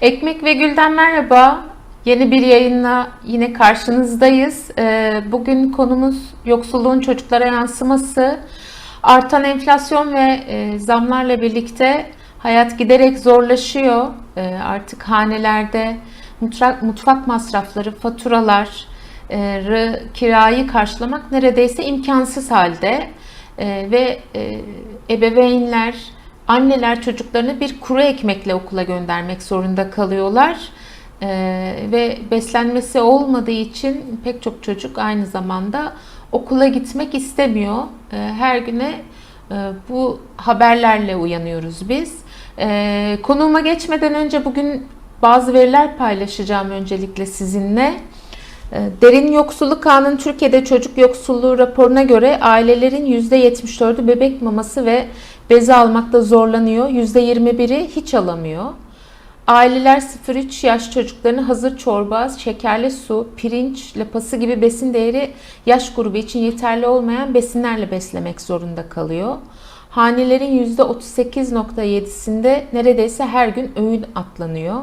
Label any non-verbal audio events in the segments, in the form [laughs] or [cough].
Ekmek ve Gül'den merhaba. Yeni bir yayınla yine karşınızdayız. Ee, Bugün konumuz yoksulluğun çocuklara yansıması. Artan enflasyon ve e, zamlarla birlikte hayat giderek zorlaşıyor. Ee, Artık hanelerde mutfak, mutfak masrafları, faturalar, e, kirayı karşılamak neredeyse imkansız halde. Ee, Ve e, ebeveynler, Anneler çocuklarını bir kuru ekmekle okula göndermek zorunda kalıyorlar. Ee, ve beslenmesi olmadığı için pek çok çocuk aynı zamanda okula gitmek istemiyor. Ee, her güne e, bu haberlerle uyanıyoruz biz. Ee, konuğuma geçmeden önce bugün bazı veriler paylaşacağım öncelikle sizinle. Ee, Derin Yoksulluk Kanunu Türkiye'de çocuk yoksulluğu raporuna göre ailelerin %74'ü bebek maması ve bezi almakta zorlanıyor. %21'i hiç alamıyor. Aileler 0-3 yaş çocuklarını hazır çorba, şekerli su, pirinç, lapası gibi besin değeri yaş grubu için yeterli olmayan besinlerle beslemek zorunda kalıyor. Hanelerin %38.7'sinde neredeyse her gün öğün atlanıyor.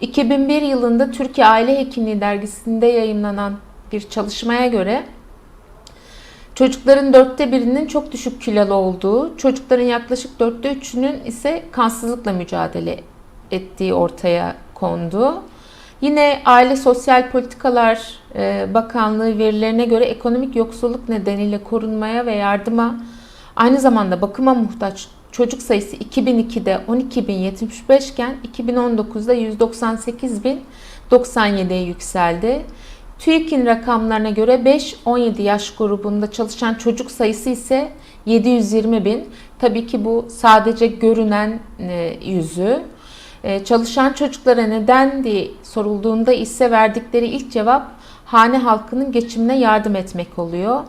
2001 yılında Türkiye Aile Hekimliği dergisinde yayımlanan bir çalışmaya göre çocukların dörtte birinin çok düşük kilolu olduğu, çocukların yaklaşık dörtte üçünün ise kansızlıkla mücadele ettiği ortaya kondu. Yine Aile Sosyal Politikalar e, Bakanlığı verilerine göre ekonomik yoksulluk nedeniyle korunmaya ve yardıma aynı zamanda bakıma muhtaç çocuk sayısı 2002'de 12.075 iken 2019'da 198.097'ye yükseldi. TÜİK'in rakamlarına göre 5-17 yaş grubunda çalışan çocuk sayısı ise 720 bin. Tabii ki bu sadece görünen e, yüzü. E, Çalışan çocuklara neden diye sorulduğunda ise verdikleri ilk cevap hane halkının geçimine yardım etmek oluyor.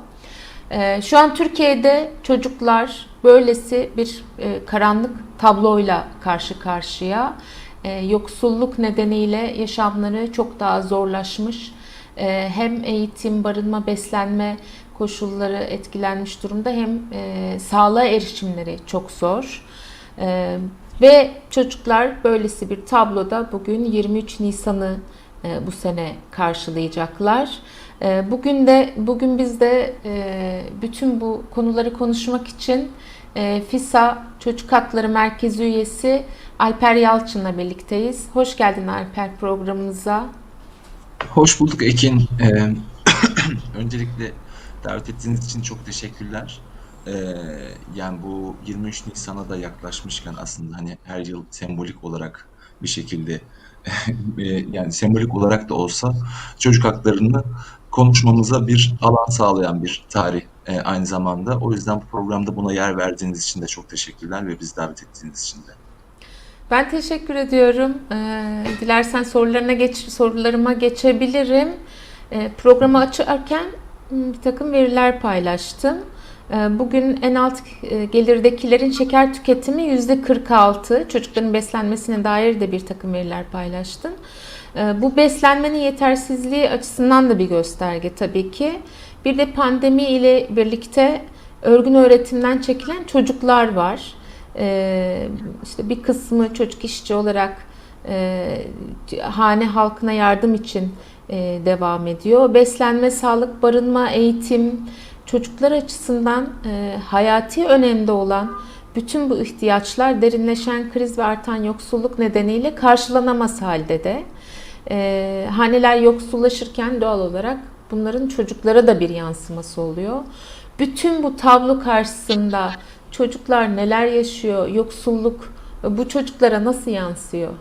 E, Şu an Türkiye'de çocuklar böylesi bir karanlık tabloyla karşı karşıya. Yoksulluk nedeniyle yaşamları çok daha zorlaşmış. E, Hem eğitim, barınma, beslenme koşulları etkilenmiş durumda hem e, sağlığa erişimleri çok zor. E, ve çocuklar böylesi bir tabloda bugün 23 Nisan'ı e, bu sene karşılayacaklar. E, Bugün de bugün biz de e, bütün bu konuları konuşmak için FİSA Çocuk Hakları Merkezi üyesi Alper Yalçın'la birlikteyiz. Hoş geldin Alper programımıza. Hoş bulduk Ekin. Ee, [clears throat] öncelikle davet ettiğiniz için çok teşekkürler. Ee, yani bu 23 Nisan'a da yaklaşmışken aslında hani her yıl sembolik olarak bir şekilde [laughs] e, yani sembolik olarak da olsa çocuk haklarını konuşmamıza bir alan sağlayan bir tarih e, aynı zamanda. O yüzden bu programda buna yer verdiğiniz için de çok teşekkürler ve bizi davet ettiğiniz için de. Ben teşekkür ediyorum. Ee, dilersen sorularına geç, sorularıma geçebilirim. Ee, programı açarken m, bir takım veriler paylaştım. Ee, bugün en alt e, gelirdekilerin şeker tüketimi %46. Çocukların beslenmesine dair de bir takım veriler paylaştım. Ee, bu beslenmenin yetersizliği açısından da bir gösterge tabii ki. Bir de pandemi ile birlikte örgün öğretimden çekilen çocuklar var. Ee, işte bir kısmı çocuk işçi olarak e, hane halkına yardım için e, devam ediyor. Beslenme, sağlık, barınma, eğitim çocuklar açısından e, hayati önemde olan bütün bu ihtiyaçlar derinleşen kriz ve artan yoksulluk nedeniyle karşılanamaz halde de. E, haneler yoksullaşırken doğal olarak bunların çocuklara da bir yansıması oluyor. Bütün bu tablo karşısında çocuklar neler yaşıyor, yoksulluk bu çocuklara nasıl yansıyor?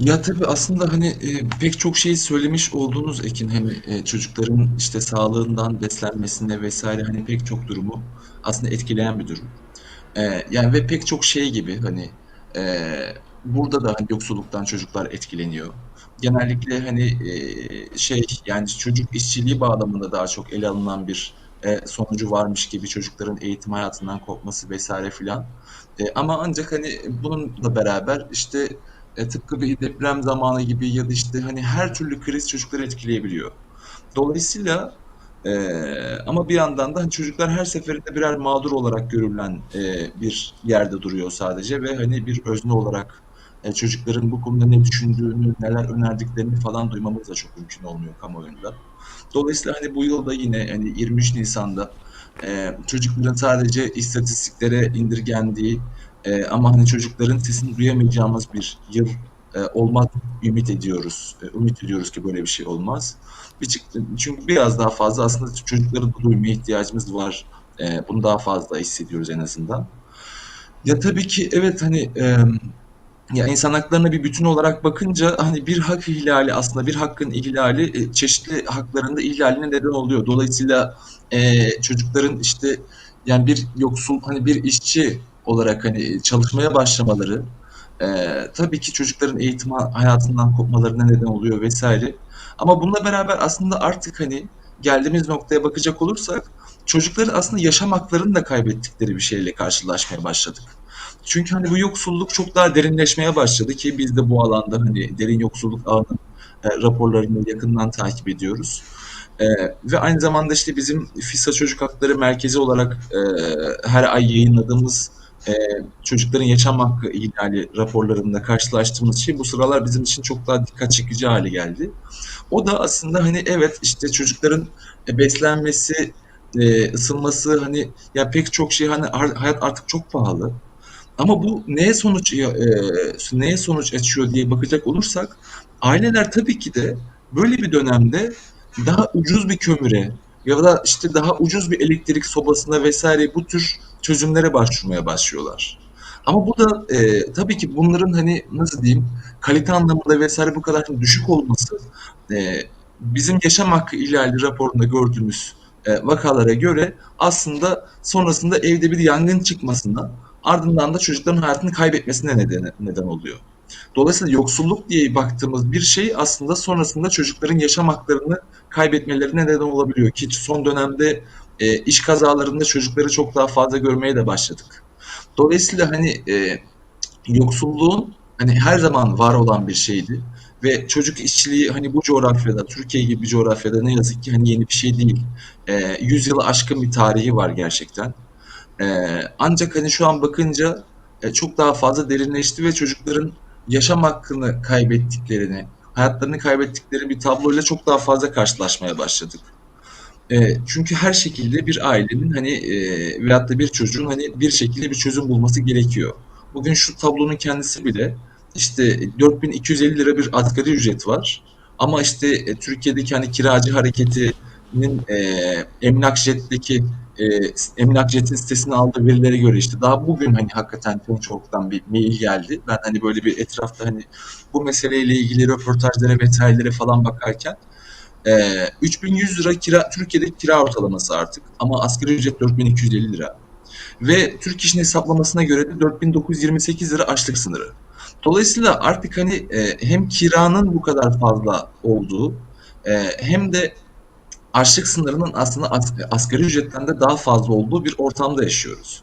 Ya tabii aslında hani e, pek çok şey söylemiş olduğunuz Ekin hani e, çocukların işte sağlığından beslenmesine vesaire hani pek çok durumu aslında etkileyen bir durum. E, yani ve pek çok şey gibi hani e, burada da hani yoksulluktan çocuklar etkileniyor. Genellikle hani e, şey yani çocuk işçiliği bağlamında daha çok ele alınan bir e, sonucu varmış gibi çocukların eğitim hayatından kopması vesaire filan. E, ama ancak hani bununla beraber işte e, tıpkı bir deprem zamanı gibi ya da işte hani her türlü kriz çocukları etkileyebiliyor. Dolayısıyla e, ama bir yandan da hani çocuklar her seferinde birer mağdur olarak görülen e, bir yerde duruyor sadece ve hani bir özne olarak e, çocukların bu konuda ne düşündüğünü, neler önerdiklerini falan duymamız da çok mümkün olmuyor kamuoyunda. Dolayısıyla hani bu yıl da yine hani 23 Nisan'da e, çocukların sadece istatistiklere indirgendiği e, ama hani çocukların sesini duyamayacağımız bir yıl e, olmaz ümit ediyoruz. E, ümit ediyoruz ki böyle bir şey olmaz. Çünkü biraz daha fazla aslında çocukları duymaya ihtiyacımız var. E, bunu daha fazla hissediyoruz en azından. Ya tabii ki evet hani e, ya insan haklarına bir bütün olarak bakınca hani bir hak ihlali aslında bir hakkın ihlali e, çeşitli hakların da ihlaline neden oluyor. Dolayısıyla e, çocukların işte yani bir yoksul hani bir işçi olarak hani çalışmaya başlamaları e, tabii ki çocukların eğitim ha- hayatından kopmalarına neden oluyor vesaire. Ama bununla beraber aslında artık hani geldiğimiz noktaya bakacak olursak çocukların aslında yaşam haklarını da kaybettikleri bir şeyle karşılaşmaya başladık. Çünkü hani bu yoksulluk çok daha derinleşmeye başladı ki biz de bu alanda hani derin yoksulluk ağının e, raporlarını yakından takip ediyoruz. E, ve aynı zamanda işte bizim FİSA Çocuk Hakları Merkezi olarak e, her ay yayınladığımız e, çocukların yaşam hakkı ihlali raporlarında karşılaştığımız şey bu sıralar bizim için çok daha dikkat çekici hale geldi. O da aslında hani evet işte çocukların e, beslenmesi, e, ısınması hani ya pek çok şey hani hayat artık çok pahalı. Ama bu neye sonuç e, neye sonuç açıyor diye bakacak olursak aileler tabii ki de böyle bir dönemde daha ucuz bir kömüre ya da işte daha ucuz bir elektrik sobasına vesaire bu tür çözümlere başvurmaya başlıyorlar. Ama bu da e, tabii ki bunların hani nasıl diyeyim kalite anlamında vesaire bu kadar düşük olması e, bizim yaşam hakkı ihlali raporunda gördüğümüz e, vakalara göre aslında sonrasında evde bir yangın çıkmasına ardından da çocukların hayatını kaybetmesine neden, neden oluyor. Dolayısıyla yoksulluk diye baktığımız bir şey aslında sonrasında çocukların yaşam haklarını kaybetmelerine neden olabiliyor ki son dönemde e, iş kazalarında çocukları çok daha fazla görmeye de başladık. Dolayısıyla hani e, yoksulluğun hani her zaman var olan bir şeydi ve çocuk işçiliği hani bu coğrafyada, Türkiye gibi bir coğrafyada ne yazık ki hani yeni bir şey değil. E, 100 yılı aşkın bir tarihi var gerçekten. Ee, ancak hani şu an bakınca e, çok daha fazla derinleşti ve çocukların yaşam hakkını kaybettiklerini, hayatlarını kaybettikleri bir tabloyla çok daha fazla karşılaşmaya başladık. E, çünkü her şekilde bir ailenin hani e, veyahut da bir çocuğun hani bir şekilde bir çözüm bulması gerekiyor. Bugün şu tablonun kendisi bile işte 4250 lira bir asgari ücret var. Ama işte e, Türkiye'deki hani kiracı hareketinin e, Emlak Jet'teki e, Emlak Jet'in sitesine aldığı verilere göre işte daha bugün hani hakikaten Change.org'dan bir mail geldi. Ben hani böyle bir etrafta hani bu meseleyle ilgili röportajlara vesairelere falan bakarken e, 3100 lira kira Türkiye'de kira ortalaması artık ama asgari ücret 4250 lira. Ve Türk İş'in hesaplamasına göre de 4928 lira açlık sınırı. Dolayısıyla artık hani e, hem kiranın bu kadar fazla olduğu e, hem de açlık sınırının aslında as asgari ücretten de daha fazla olduğu bir ortamda yaşıyoruz.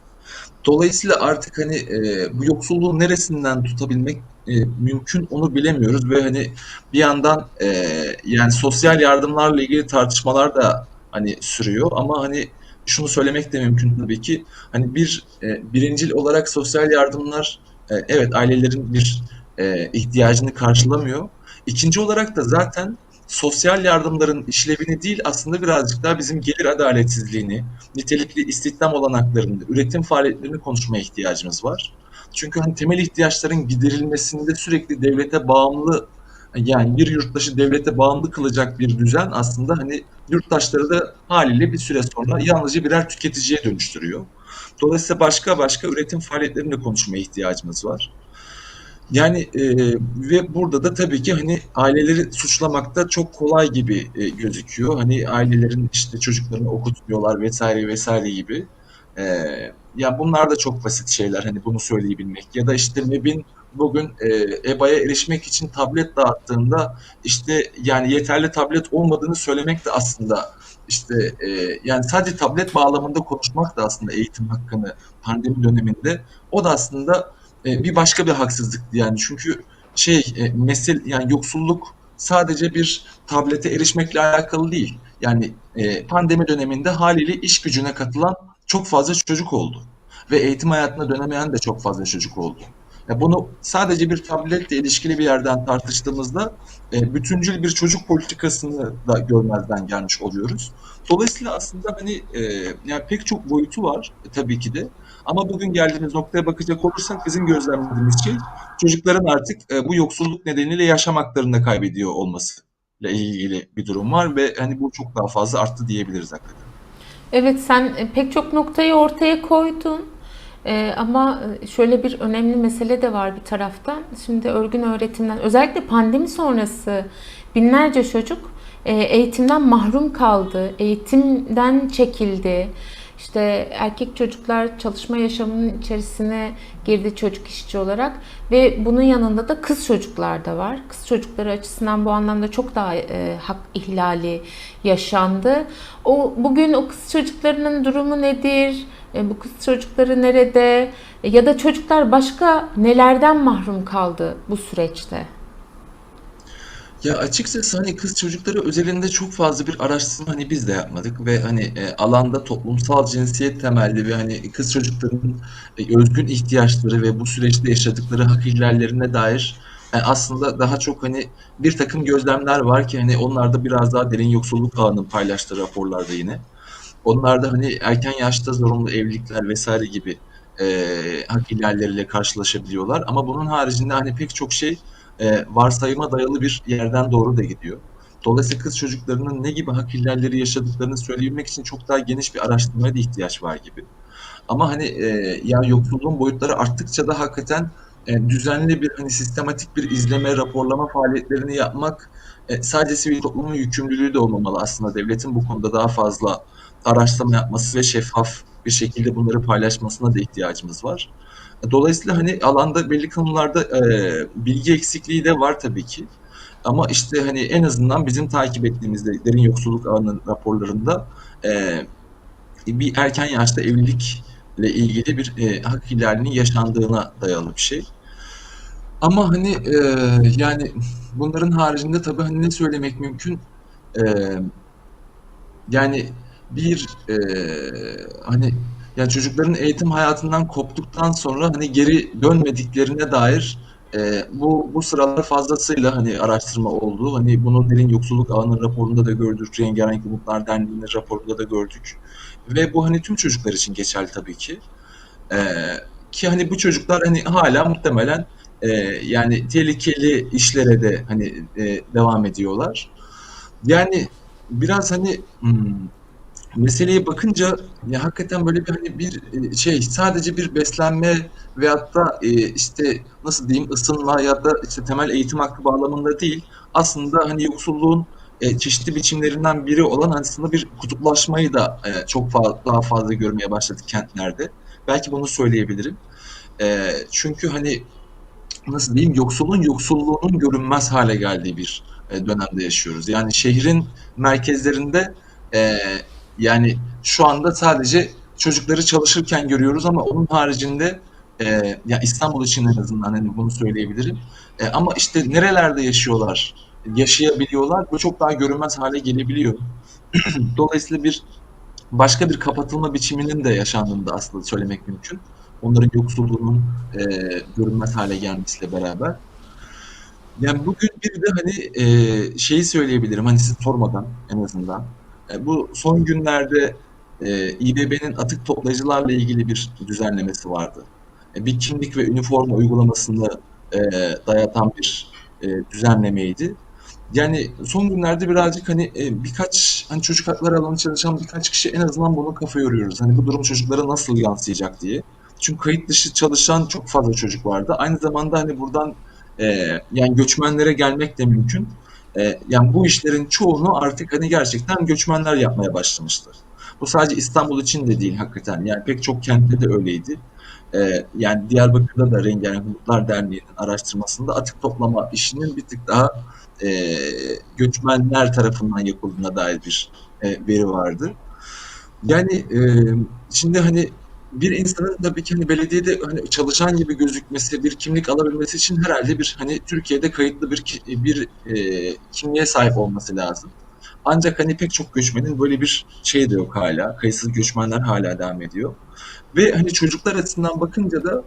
Dolayısıyla artık hani e, bu yoksulluğu neresinden tutabilmek e, mümkün onu bilemiyoruz ve hani bir yandan e, yani sosyal yardımlarla ilgili tartışmalar da hani sürüyor ama hani şunu söylemek de mümkün tabii ki hani bir e, birincil olarak sosyal yardımlar e, evet ailelerin bir e, ihtiyacını karşılamıyor. İkinci olarak da zaten sosyal yardımların işlevini değil aslında birazcık daha bizim gelir adaletsizliğini, nitelikli istihdam olanaklarını, üretim faaliyetlerini konuşmaya ihtiyacımız var. Çünkü hani temel ihtiyaçların giderilmesinde sürekli devlete bağımlı yani bir yurttaşı devlete bağımlı kılacak bir düzen aslında hani yurttaşları da haliyle bir süre sonra yalnızca birer tüketiciye dönüştürüyor. Dolayısıyla başka başka üretim faaliyetlerini de konuşmaya ihtiyacımız var. Yani e, ve burada da tabii ki hani aileleri suçlamak da çok kolay gibi e, gözüküyor. Hani ailelerin işte çocuklarını okutmuyorlar vesaire vesaire gibi. E, ya bunlar da çok basit şeyler hani bunu söyleyebilmek. Ya da işte MEB'in bugün e, EBA'ya erişmek için tablet dağıttığında işte yani yeterli tablet olmadığını söylemek de aslında işte e, yani sadece tablet bağlamında konuşmak da aslında eğitim hakkını pandemi döneminde o da aslında e, bir başka bir haksızlıktı yani çünkü şey e, mesel yani yoksulluk sadece bir tablete erişmekle alakalı değil. Yani e, pandemi döneminde haliyle iş gücüne katılan çok fazla çocuk oldu ve eğitim hayatına dönemeyen de çok fazla çocuk oldu. Ya bunu sadece bir tabletle ilişkili bir yerden tartıştığımızda e, bütüncül bir çocuk politikasını da görmezden gelmiş oluyoruz. Dolayısıyla aslında hani e, yani pek çok boyutu var e, tabii ki de. Ama bugün geldiğimiz noktaya bakacak olursak bizim gözlemlediğimiz şey çocukların artık e, bu yoksulluk nedeniyle yaşam haklarını kaybediyor olması ile ilgili bir durum var ve hani bu çok daha fazla arttı diyebiliriz hakikaten. Evet sen e, pek çok noktayı ortaya koydun. E, ama e, şöyle bir önemli mesele de var bir taraftan. Şimdi örgün öğretimden özellikle pandemi sonrası binlerce çocuk e, eğitimden mahrum kaldı. Eğitimden çekildi. İşte erkek çocuklar çalışma yaşamının içerisine girdi çocuk işçi olarak ve bunun yanında da kız çocuklar da var. Kız çocukları açısından bu anlamda çok daha e, hak ihlali yaşandı. O bugün o kız çocuklarının durumu nedir? E, bu kız çocukları nerede? E, ya da çocuklar başka nelerden mahrum kaldı bu süreçte? Ya açıkçası hani kız çocukları özelinde çok fazla bir araştırma hani biz de yapmadık ve hani e, alanda toplumsal cinsiyet temelli ve hani kız çocuklarının e, özgün ihtiyaçları ve bu süreçte yaşadıkları hak ihlallerine dair e, aslında daha çok hani bir takım gözlemler var ki hani onlar da biraz daha derin yoksulluk ağının paylaştığı raporlarda yine. Onlar da hani erken yaşta zorunlu evlilikler vesaire gibi e, hak ihlalleriyle karşılaşabiliyorlar. Ama bunun haricinde hani pek çok şey e, varsayıma dayalı bir yerden doğru da gidiyor. Dolayısıyla kız çocuklarının ne gibi hak ihlalleri yaşadıklarını söyleyebilmek için çok daha geniş bir araştırmaya da ihtiyaç var gibi. Ama hani e, ya yoksulluğun boyutları arttıkça da hakikaten e, düzenli bir hani sistematik bir izleme, raporlama faaliyetlerini yapmak e, sadece sivil toplumun yükümlülüğü de olmamalı aslında. Devletin bu konuda daha fazla araştırma yapması ve şeffaf bir şekilde bunları paylaşmasına da ihtiyacımız var. Dolayısıyla hani alanda belli konularda e, bilgi eksikliği de var tabii ki. Ama işte hani en azından bizim takip ettiğimizde derin yoksulluk ağının raporlarında e, bir erken yaşta evlilikle ilgili bir e, hak ihlalinin yaşandığına dayalı bir şey. Ama hani e, yani bunların haricinde tabii hani ne söylemek mümkün? E, yani bir e, hani ya çocukların eğitim hayatından koptuktan sonra hani geri dönmediklerine dair e, bu bu sıralar fazlasıyla hani araştırma oldu. Hani bunu Derin Yoksulluk Ağı'nın raporunda da gördük. Rengarenk Umutlar Derneği'nin raporunda da gördük. Ve bu hani tüm çocuklar için geçerli tabii ki. E, ki hani bu çocuklar hani hala muhtemelen e, yani tehlikeli işlere de hani e, devam ediyorlar. Yani biraz hani hmm, meseleye bakınca ya hakikaten böyle bir hani bir e, şey sadece bir beslenme veyahut da e, işte nasıl diyeyim ısınma ya da işte temel eğitim hakkı bağlamında değil aslında hani yoksulluğun e, çeşitli biçimlerinden biri olan aslında bir kutuplaşmayı da e, çok fa- daha fazla görmeye başladık kentlerde. Belki bunu söyleyebilirim. E, çünkü hani nasıl diyeyim yoksulun yoksulluğunun görünmez hale geldiği bir e, dönemde yaşıyoruz. Yani şehrin merkezlerinde e, yani şu anda sadece çocukları çalışırken görüyoruz ama onun haricinde e, ya İstanbul için en azından hani bunu söyleyebilirim. E, ama işte nerelerde yaşıyorlar, yaşayabiliyorlar bu çok daha görünmez hale gelebiliyor. [clears throat] Dolayısıyla bir başka bir kapatılma biçiminin de yaşandığını da aslında söylemek mümkün. Onların yoksulluğunun e, görünmez hale gelmesiyle beraber. Yani bugün bir de hani e, şeyi söyleyebilirim hani siz sormadan en azından. E, bu son günlerde e, İBB'nin atık toplayıcılarla ilgili bir düzenlemesi vardı. E, bir kimlik ve üniforma uygulamasını e, dayatan bir e, düzenlemeydi. Yani son günlerde birazcık hani e, birkaç hani çocuk hakları alanı çalışan birkaç kişi en azından bunu kafa yoruyoruz. Hani bu durum çocuklara nasıl yansıyacak diye. Çünkü kayıt dışı çalışan çok fazla çocuk vardı. Aynı zamanda hani buradan e, yani göçmenlere gelmek de mümkün. E, yani bu işlerin çoğunu artık hani gerçekten göçmenler yapmaya başlamışlar. Bu sadece İstanbul için de değil hakikaten. Yani pek çok kentte de öyleydi. E, yani Diyarbakır'da da Rengarenk Umutlar Derneği'nin araştırmasında atık toplama işinin bir tık daha e, göçmenler tarafından yapıldığına dair bir e, veri vardı. Yani e, şimdi hani bir insanın tabii ki hani belediyede hani çalışan gibi gözükmesi, bir kimlik alabilmesi için herhalde bir hani Türkiye'de kayıtlı bir bir e, kimliğe sahip olması lazım. Ancak hani pek çok göçmenin böyle bir şey de yok hala. Kayıtsız göçmenler hala devam ediyor. Ve hani çocuklar açısından bakınca da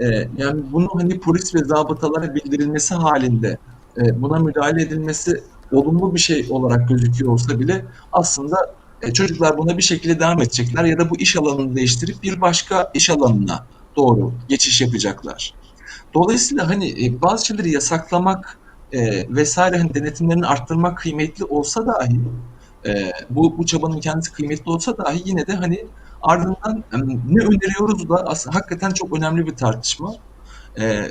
Eee, yani bunu hani polis ve zabıtalara bildirilmesi halinde eee, buna müdahale edilmesi olumlu bir şey olarak gözüküyor olsa bile aslında e, çocuklar buna bir şekilde devam edecekler ya da bu iş alanını değiştirip bir başka iş alanına doğru geçiş yapacaklar. Dolayısıyla hani e, bazı şeyleri yasaklamak e, vesaire hani denetimlerini arttırmak kıymetli olsa dahi bu, bu çabanın kendisi kıymetli olsa dahi yine de hani ardından ne öneriyoruz da aslında hakikaten çok önemli bir tartışma.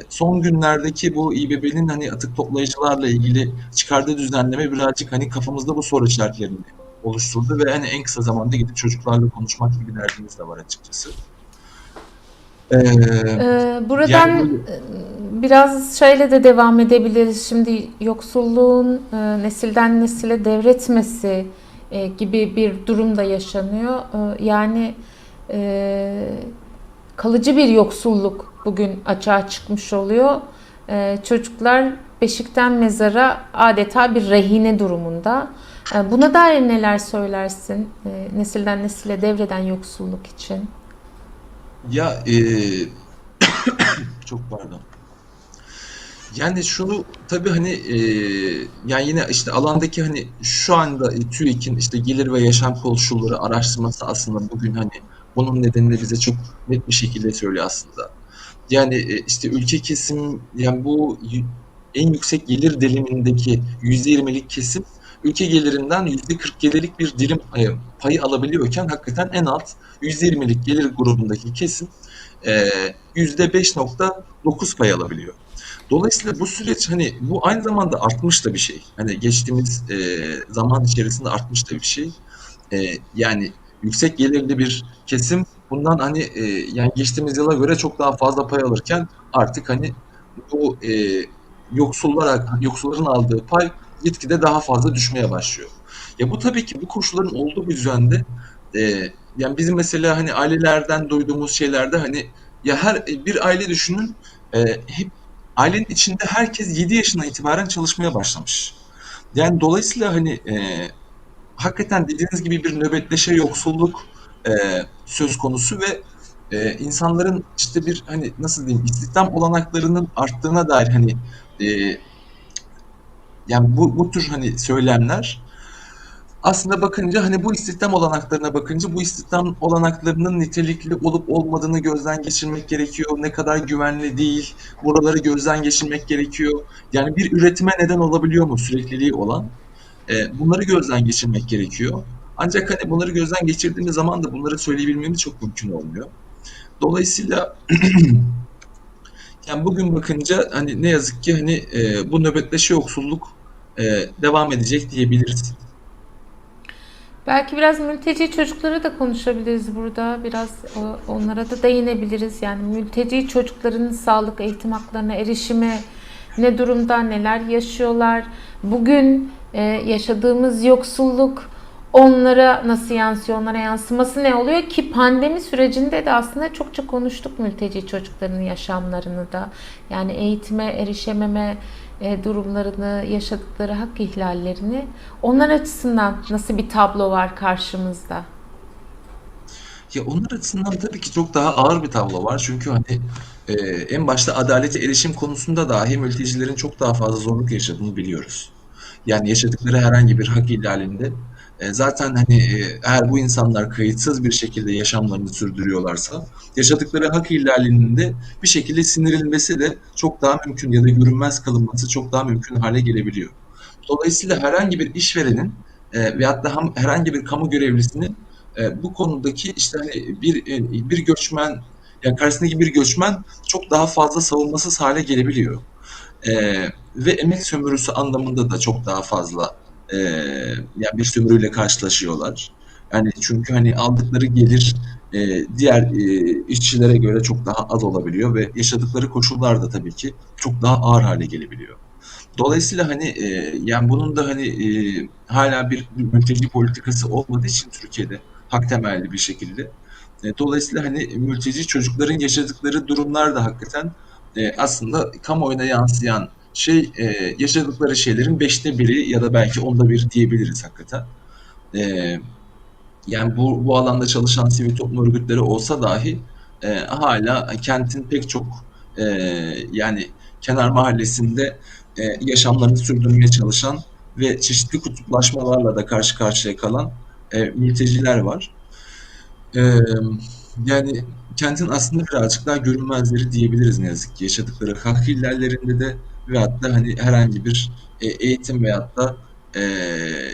Son günlerdeki bu İBB'nin hani atık toplayıcılarla ilgili çıkardığı düzenleme birazcık hani kafamızda bu soru işaretlerini oluşturdu ve hani en kısa zamanda gidip çocuklarla konuşmak gibi derdimiz de var açıkçası. E, Ee, buradan yani biraz şeyle de devam edebiliriz. Şimdi yoksulluğun e, nesilden nesile devretmesi e, gibi bir durum da yaşanıyor. E, Yani e, kalıcı bir yoksulluk bugün açığa çıkmış oluyor. E, Çocuklar beşikten mezara adeta bir rehine durumunda. E, Buna dair neler söylersin? E, Nesilden nesile devreden yoksulluk için. Ya e, [coughs] çok pardon. Yani şunu tabii hani e, yani yine işte alandaki hani şu anda TÜİK'in işte gelir ve yaşam koşulları araştırması aslında bugün hani bunun nedenini bize çok net bir şekilde söylüyor aslında. Yani e, işte ülke kesim yani bu en yüksek gelir dilimindeki %20'lik kesim ülke gelirinden %40 gelirlik bir dilim payı alabiliyorken hakikaten en alt %20'lik gelir grubundaki kesim e, %5.9 pay alabiliyor. Dolayısıyla bu süreç hani bu aynı zamanda artmış da bir şey. Hani geçtiğimiz e, zaman içerisinde artmış da bir şey. E, yani yüksek gelirli bir kesim bundan hani e, yani geçtiğimiz yıla göre çok daha fazla pay alırken artık hani bu e, yoksullara yoksulların aldığı pay gitgide daha fazla düşmeye başlıyor. Ya bu tabii ki bu koşulların olduğu bir düzende e, yani bizim mesela hani ailelerden duyduğumuz şeylerde hani ya her bir aile düşünün e, hep ailenin içinde herkes 7 yaşından itibaren çalışmaya başlamış. Yani dolayısıyla hani e, hakikaten dediğiniz gibi bir nöbetleşe yoksulluk e, söz konusu ve e, insanların işte bir hani nasıl diyeyim istihdam olanaklarının arttığına dair hani e, yani bu, bu tür hani söylemler aslında bakınca hani bu istihdam olanaklarına bakınca bu istihdam olanaklarının nitelikli olup olmadığını gözden geçirmek gerekiyor. Ne kadar güvenli değil, buraları gözden geçirmek gerekiyor. Yani bir üretime neden olabiliyor mu sürekliliği olan? E, bunları gözden geçirmek gerekiyor. Ancak hani bunları gözden geçirdiğimiz zaman da bunları söyleyebilmemiz çok mümkün olmuyor. Dolayısıyla [clears throat] yani bugün bakınca hani ne yazık ki hani e, bu nöbetleşe yoksulluk e, devam edecek diyebiliriz. Belki biraz mülteci çocukları da konuşabiliriz burada. Biraz onlara da değinebiliriz. Yani mülteci çocukların sağlık eğitim haklarına erişimi ne durumda, neler yaşıyorlar? Bugün e, yaşadığımız yoksulluk onlara nasıl yansıyor, onlara yansıması ne oluyor ki pandemi sürecinde de aslında çokça konuştuk mülteci çocukların yaşamlarını da. Yani eğitime erişememe durumlarını, yaşadıkları hak ihlallerini onlar açısından nasıl bir tablo var karşımızda? Ya onlar açısından tabii ki çok daha ağır bir tablo var. Çünkü hani e, en başta adalete erişim konusunda dahi mültecilerin çok daha fazla zorluk yaşadığını biliyoruz. Yani yaşadıkları herhangi bir hak ihlalinde e, zaten hani e, eğer bu insanlar kayıtsız bir şekilde yaşamlarını sürdürüyorlarsa yaşadıkları hak ihlalinin de bir şekilde sindirilmesi de çok daha mümkün ya da görünmez kılınması çok daha mümkün hale gelebiliyor. Dolayısıyla herhangi bir işverenin e, veyahut da herhangi bir kamu görevlisinin e, bu konudaki işte hani bir e, bir göçmen yani karşısındaki bir göçmen çok daha fazla savunmasız hale gelebiliyor. E, ve emek sömürüsü anlamında da çok daha fazla e, yani bir sömürüyle karşılaşıyorlar. Yani çünkü hani aldıkları gelir e, diğer e, işçilere göre çok daha az olabiliyor ve yaşadıkları koşullar da tabii ki çok daha ağır hale gelebiliyor. Dolayısıyla hani e, yani bunun da hani e, hala bir mülteci politikası olmadığı için Türkiye'de hak temelli bir şekilde. E, dolayısıyla hani mülteci çocukların yaşadıkları durumlar da hakikaten e, aslında kamuoyuna yansıyan şey e, yaşadıkları şeylerin beşte biri ya da belki onda bir diyebiliriz hakikaten. E, yani bu, bu alanda çalışan sivil toplum örgütleri olsa dahi e, hala kentin pek çok e, yani kenar mahallesinde e, yaşamlarını sürdürmeye çalışan ve çeşitli kutuplaşmalarla da karşı karşıya kalan e, mülteciler var. E, yani kentin aslında birazcık daha görünmezleri diyebiliriz ne yazık ki. Yaşadıkları hak ihlallerinde de veyahut da hani herhangi bir e, eğitim veyahut da e,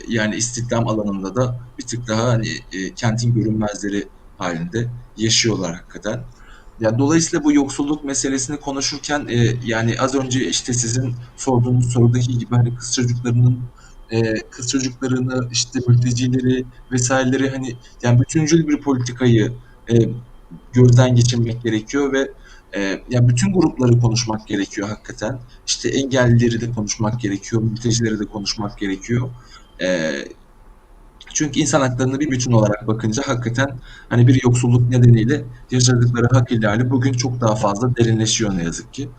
yani istihdam alanında da bir tık daha hani e, kentin görünmezleri halinde yaşıyorlar hakikaten. Ya dolayısıyla bu yoksulluk meselesini konuşurken e, yani az önce işte sizin sorduğunuz sorudaki gibi hani kız çocuklarının e, kız çocuklarını işte mültecileri vesaireleri hani yani bütüncül bir politikayı e, gözden geçirmek gerekiyor ve e, ya bütün grupları konuşmak gerekiyor hakikaten. İşte engellileri de konuşmak gerekiyor, mültecileri de konuşmak gerekiyor. E, çünkü insan haklarına bir bütün olarak bakınca hakikaten hani bir yoksulluk nedeniyle yaşadıkları hak ihlali bugün çok daha fazla derinleşiyor ne yazık ki.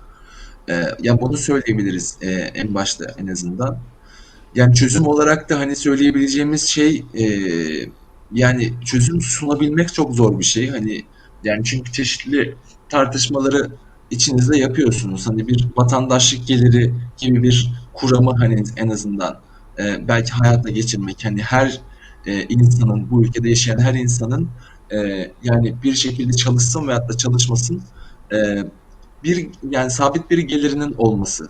E, ya bunu söyleyebiliriz e, en başta en azından. Yani çözüm olarak da hani söyleyebileceğimiz şey e, yani çözüm sunabilmek çok zor bir şey. Hani yani çünkü çeşitli tartışmaları içinizde yapıyorsunuz. Hani bir vatandaşlık geliri gibi bir kuramı hani en azından e, belki hayata geçirmek hani her e, insanın bu ülkede yaşayan her insanın e, yani bir şekilde çalışsın veyahut da çalışmasın e, bir yani sabit bir gelirinin olması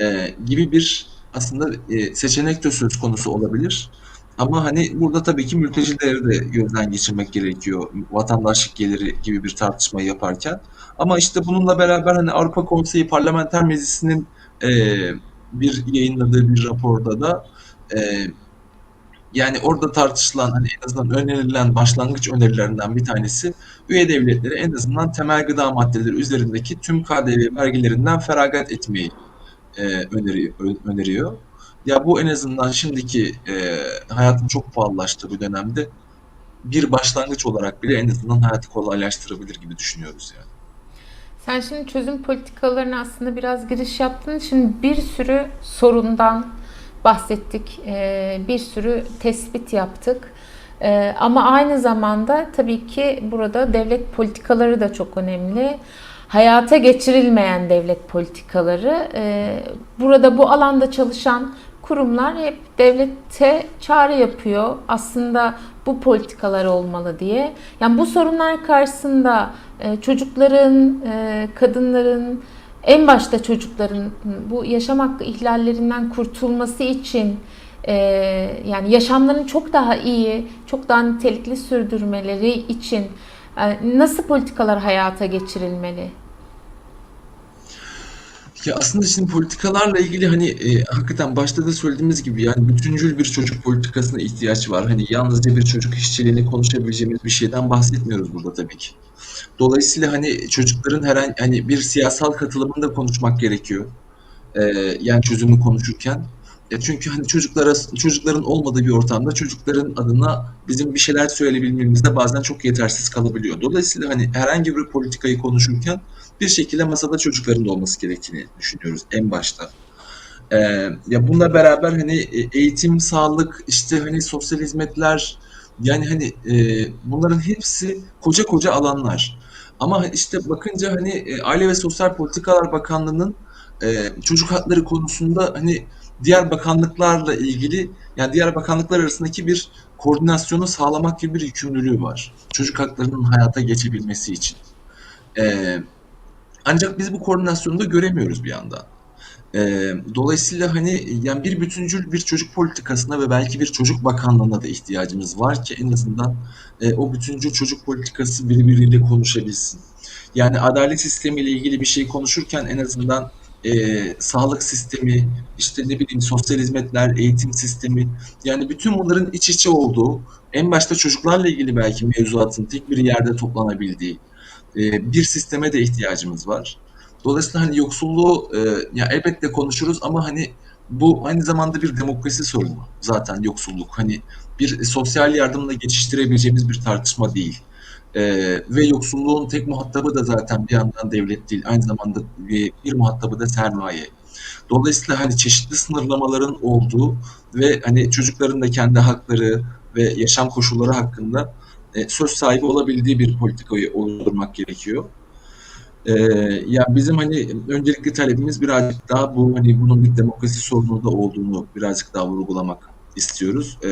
e, gibi bir aslında e, seçenek de söz konusu olabilir. Ama hani burada tabii ki mültecileri de gözden geçirmek gerekiyor vatandaşlık geliri gibi bir tartışmayı yaparken. Ama işte bununla beraber hani Avrupa Konseyi Parlamenter Meclisi'nin e, bir yayınladığı bir raporda da e, yani orada tartışılan hani en azından önerilen başlangıç önerilerinden bir tanesi üye devletleri en azından temel gıda maddeleri üzerindeki tüm KDV vergilerinden feragat etmeyi e, öneriyor, öneriyor. Ya bu en azından şimdiki e, hayatın çok pahalılaştığı bir dönemde bir başlangıç olarak bile en azından hayatı kolaylaştırabilir gibi düşünüyoruz yani. Sen şimdi çözüm politikalarına aslında biraz giriş yaptın. Şimdi bir sürü sorundan bahsettik, e, bir sürü tespit yaptık. E, ama aynı zamanda tabii ki burada devlet politikaları da çok önemli. Hayata geçirilmeyen devlet politikaları. E, burada bu alanda çalışan kurumlar hep devlete çağrı yapıyor. Aslında bu politikalar olmalı diye. Yani bu sorunlar karşısında çocukların, kadınların, en başta çocukların bu yaşam hakkı ihlallerinden kurtulması için e, yani yaşamlarını çok daha iyi, çok daha nitelikli sürdürmeleri için e, nasıl politikalar hayata geçirilmeli? Ya aslında şimdi politikalarla ilgili hani e, hakikaten başta da söylediğimiz gibi yani bütüncül bir çocuk politikasına ihtiyaç var. Hani yalnızca bir çocuk işçiliğini konuşabileceğimiz bir şeyden bahsetmiyoruz burada tabii ki. Dolayısıyla hani çocukların herhangi hani bir siyasal katılımını da konuşmak gerekiyor. Ee, yani çözümü konuşurken. Ya çünkü hani çocuklara çocukların olmadığı bir ortamda çocukların adına bizim bir şeyler söyleyebilmemiz de bazen çok yetersiz kalabiliyor. Dolayısıyla hani herhangi bir politikayı konuşurken bir şekilde masada çocukların da olması gerektiğini düşünüyoruz en başta. Ee, ya bununla beraber hani e, eğitim, sağlık, işte hani sosyal hizmetler yani hani e, bunların hepsi koca koca alanlar. Ama işte bakınca hani e, Aile ve Sosyal Politikalar Bakanlığı'nın e, çocuk hakları konusunda hani diğer bakanlıklarla ilgili yani diğer bakanlıklar arasındaki bir koordinasyonu sağlamak gibi bir yükümlülüğü var. Çocuk haklarının hayata geçebilmesi için. E, ancak biz bu koordinasyonu da göremiyoruz bir yandan. Eee, dolayısıyla hani yani bir bütüncül bir çocuk politikasına ve belki bir çocuk bakanlığına da ihtiyacımız var ki en azından e, o bütüncül çocuk politikası birbiriyle konuşabilsin. Yani adalet sistemiyle ilgili bir şey konuşurken en azından e, sağlık sistemi, işte ne bileyim sosyal hizmetler, eğitim sistemi yani bütün bunların iç içe olduğu en başta çocuklarla ilgili belki mevzuatın tek bir yerde toplanabildiği e, bir sisteme de ihtiyacımız var. Dolayısıyla hani yoksulluğu e, ya elbette konuşuruz ama hani bu aynı zamanda bir demokrasi sorunu zaten yoksulluk. Hani bir sosyal yardımla geçiştirebileceğimiz bir tartışma değil. E, ve yoksulluğun tek muhatabı da zaten bir yandan devlet değil. Aynı zamanda bir, bir muhatabı da sermaye. Dolayısıyla hani çeşitli sınırlamaların olduğu ve hani çocukların da kendi hakları ve yaşam koşulları hakkında e, söz sahibi olabildiği bir politikayı oluşturmak gerekiyor. Ee, ya bizim hani öncelikli talebimiz birazcık daha bu hani bunun bir demokrasi sorunu da olduğunu birazcık daha vurgulamak istiyoruz. Ee,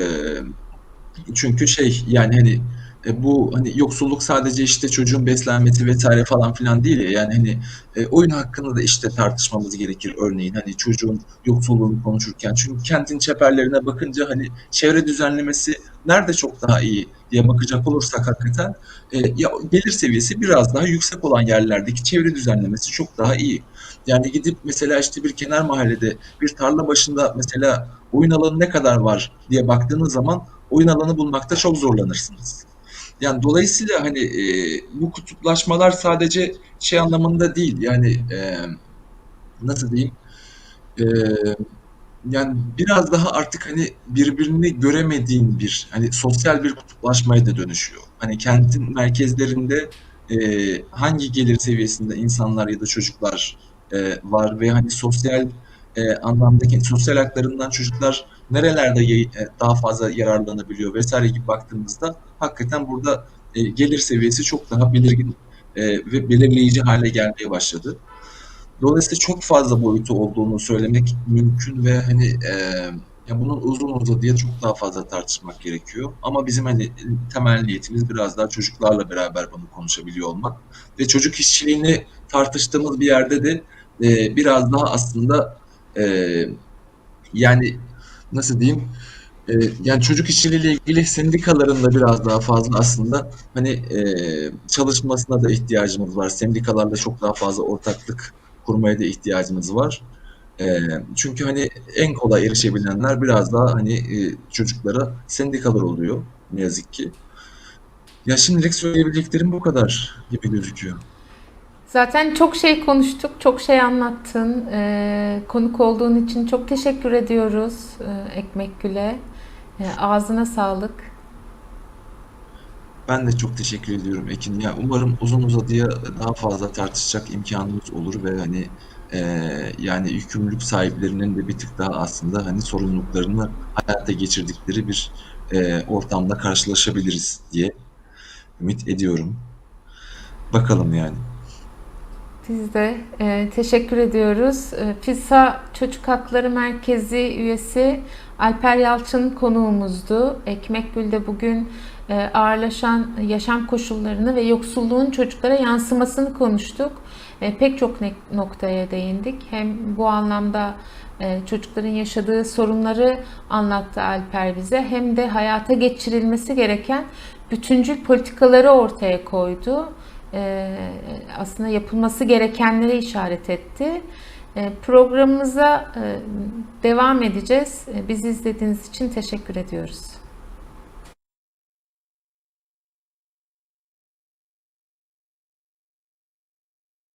çünkü şey yani hani e, bu hani yoksulluk sadece işte çocuğun beslenmesi vesaire falan filan değil ya yani hani e, oyun hakkında da işte tartışmamız gerekir örneğin hani çocuğun yoksulluğunu konuşurken çünkü kentin çeperlerine bakınca hani çevre düzenlemesi nerede çok daha iyi diye bakacak olursak hakikaten e, ya gelir seviyesi biraz daha yüksek olan yerlerdeki çevre düzenlemesi çok daha iyi. Yani gidip mesela işte bir kenar mahallede bir tarla başında mesela oyun alanı ne kadar var diye baktığınız zaman oyun alanı bulmakta çok zorlanırsınız. Yani dolayısıyla hani e, bu kutuplaşmalar sadece şey anlamında değil yani e, nasıl diyeyim e, yani biraz daha artık hani birbirini göremediğin bir hani sosyal bir kutuplaşmaya da dönüşüyor. Hani kentin merkezlerinde e, hangi gelir seviyesinde insanlar ya da çocuklar e, var ve hani sosyal e, anlamdaki sosyal haklarından çocuklar nerelerde e, daha fazla yararlanabiliyor vesaire gibi baktığımızda hakikaten burada e, gelir seviyesi çok daha belirgin e, ve belirleyici hale gelmeye başladı. Dolayısıyla çok fazla boyutu olduğunu söylemek mümkün ve hani e, ya bunun uzun uzadıya çok daha fazla tartışmak gerekiyor. Ama bizim hani temel niyetimiz biraz daha çocuklarla beraber bunu konuşabiliyor olmak ve çocuk işçiliğini tartıştığımız bir yerde de e, biraz daha aslında e, yani nasıl diyeyim e, yani çocuk işçiliğiyle ilgili sendikaların da biraz daha fazla aslında hani e, çalışmasına da ihtiyacımız var. Sendikalarla çok daha fazla ortaklık kurmaya da ihtiyacımız var. E, çünkü hani en kolay erişebilenler biraz daha hani e, çocuklara sendikalar oluyor ne yazık ki. Ya şimdilik söyleyebileceklerim bu kadar gibi gözüküyor. Zaten çok şey konuştuk, çok şey anlattın. Ee, konuk olduğun için çok teşekkür ediyoruz e, Ekmek Gül'e. E, ağzına sağlık. Ben de çok teşekkür ediyorum Ekin. Ya umarım uzun uzadıya daha fazla tartışacak imkanımız olur ve hani eee, yani yükümlülük sahiplerinin de bir tık daha aslında hani sorumluluklarını hayata geçirdikleri bir eee, ortamda karşılaşabiliriz diye ümit ediyorum. Bakalım yani. Biz de e, teşekkür ediyoruz. E, PİSA Çocuk Hakları Merkezi üyesi Alper Yalçın konuğumuzdu. Ekmek Gül'de bugün e, ağırlaşan yaşam koşullarını ve yoksulluğun çocuklara yansımasını konuştuk. E, pek çok noktaya değindik. Hem bu anlamda e, çocukların yaşadığı sorunları anlattı Alper bize hem de hayata geçirilmesi gereken bütüncül politikaları ortaya koydu e, aslında yapılması gerekenleri işaret etti. E, programımıza e, devam edeceğiz. E, Bizi izlediğiniz için teşekkür ediyoruz.